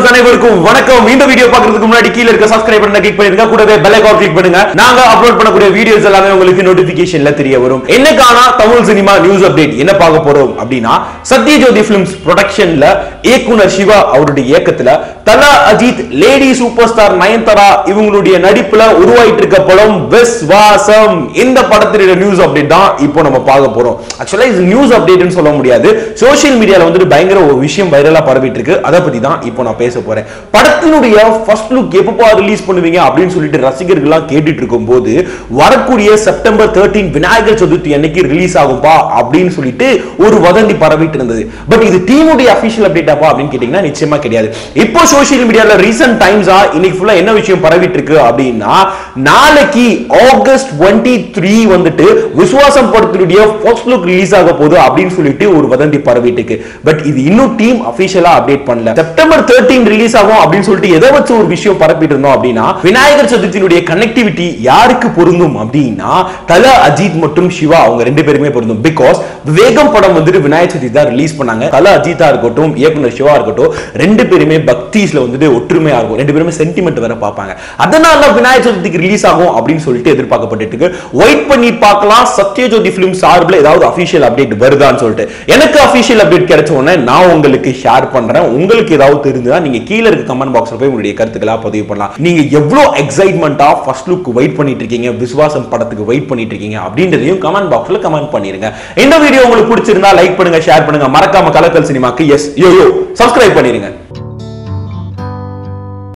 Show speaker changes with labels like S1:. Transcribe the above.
S1: Viewers அனைவருக்கும் வணக்கம். இந்த வீடியோ பாக்குறதுக்கு முன்னாடி கீழ இருக்க சப்ஸ்கிரைப் பண்ண கிளிக் பண்ணிருங்க கூடவே பெல் ஐகான் கிளிக் பண்ணுங்க. நாங்க அப்லோட் பண்ணக்கூடிய வீடியோஸ் எல்லாமே உங்களுக்கு நோட்டிபிகேஷன்ல தெரிய வரும். என்னக்கான தமிழ் சினிமா நியூஸ் அப்டேட் என்ன பார்க்க போறோம் அப்படின்னா சத்யஜோதி பிலிம்ஸ் ப்ரொடக்ஷன்ல இயக்குனர் சிவா அவருடைய இயக்கத்துல Thala Ajith lady super star Nayanthara இவங்களுடைய நடிப்புல உருவாயிட்டு இருக்க படம் விஸ்வாசம். இந்த படத்தினுடைய நியூஸ் அப்டேட் தான் இப்போ நம்ம பார்க்க போறோம். ஆக்சுவலா இது நியூஸ் அப்டேட்னு சொல்ல முடியாது. சோசியல் மீடியால வந்துட்டு பயங்கர ஒரு விஷயம் வைரலா பரவிட்டு இருக்கு அதை பத்தி தான் இப்போ நான் பேச போறேன். படத்தினுடைய ஃபர்ஸ்ட் லுக் எப்பப்பா ரிலீஸ் பண்ணுவீங்க அப்படின்னு சொல்லிட்டு ரசிகர்கள்லாம் கேட்டுட்டு இருக்கும்போது வரக்கூடிய செப்டம்பர் 13 விநாயகர் சதுர்த்தி அன்னைக்கு ரிலீஸ் ஆகும்பா அப்படின்னு சொல்லிட்டு ஒரு வதந்தி பரவிட்டு இருந்தது. பட் இது டீமுடைய அபிஷியல் அப்டேட்டாப்பா அப்படின்னு கேட்டீங்கன்னா நிச்சயமா கிடையாது. இப்போ சோசியல் மீடியால ரீசன்ட் டைம்ஸா இன்னைக்கு ஃபுல்லா என்ன விஷயம் பரவிட்டு இருக்கு அப்படின்னா நாளைக்கு ஆகஸ்ட் 23 வந்துட்டு விசுவாசம் படத்தினுடைய ஃபர்ஸ்ட் லுக் ரிலீஸ் ஆக போகுது அப்படின்னு சொல்லிட்டு ஒரு வதந்தி பரவிட்டு இருக்கு. பட் இது இன்னும் டீம் அபிஷியலா அப்டேட் பண்ணல. செப்டம்பர் தேர்ட்டி 13 ரிலீஸ் ஆகும் அப்படின்னு சொல்லிட்டு எதை வச்சு ஒரு விஷயம் பரப்பிட்டு இருந்தோம் அப்படின்னா விநாயகர் சதுர்த்தியினுடைய கனெக்டிவிட்டி யாருக்கு பொருந்தும் அப்படின்னா தல அஜித் மற்றும் சிவா அவங்க ரெண்டு பேருமே பொருந்தும். பிகாஸ் வேகம் படம் வந்துட்டு விநாயகர் சதுர்த்தி தான் ரிலீஸ் பண்ணாங்க. தல அஜித்தா இருக்கட்டும் இயக்குனர் சிவா இருக்கட்டும் ரெண்டு பேருமே பக்திஸ்ல வந்துட்டு ஒற்றுமையா இருக்கும். ரெண்டு பேருமே சென்டிமெண்ட் வேற பார்ப்பாங்க. அதனால விநாயகர் சதுர்த்திக்கு ரிலீஸ் ஆகும் அப்படின்னு சொல்லிட்டு எதிர்பார்க்கப்பட்டு இருக்கு. வெயிட் பண்ணி பார்க்கலாம். சத்யஜோதி பிலிம் சார்பில் ஏதாவது அபிஷியல் அப்டேட் வருதான்னு சொல்லிட்டு. எனக்கு அபிஷியல் அப்டேட் கிடைச்ச உடனே நான் உங்களுக்கு ஷேர் பண்றேன். உங்களுக்கு ஏதாவது தெரிஞ்சதா நீங்க கீழ இருக்க கமெண்ட் பாக்ஸ்ல போய் உங்களுடைய கருத்துக்களா பதிவு பண்ணலாம். நீங்க எவ்வளவு எக்ஸைட்மெண்டா ஃபர்ஸ்ட் லுக் வெயிட் பண்ணிட்டு இருக்கீங்க விசுவாசம் படத்துக்கு வெயிட் பண்ணிட்டு இருக்கீங்க அப்படின்றதையும் கமெண்ட் பாக்ஸ்ல கமெண்ட் பண்ணிருங்க. இந்த வீடியோ உங்களுக்கு பிடிச்சிருந்தா லைக் பண்ணுங்க ஷேர் பண்ணுங்க. மறக்காம கலக்கல் சினிமாக்கு எஸ் யோ யோ சப்ஸ்கிரைப் பண்ணிருங்க.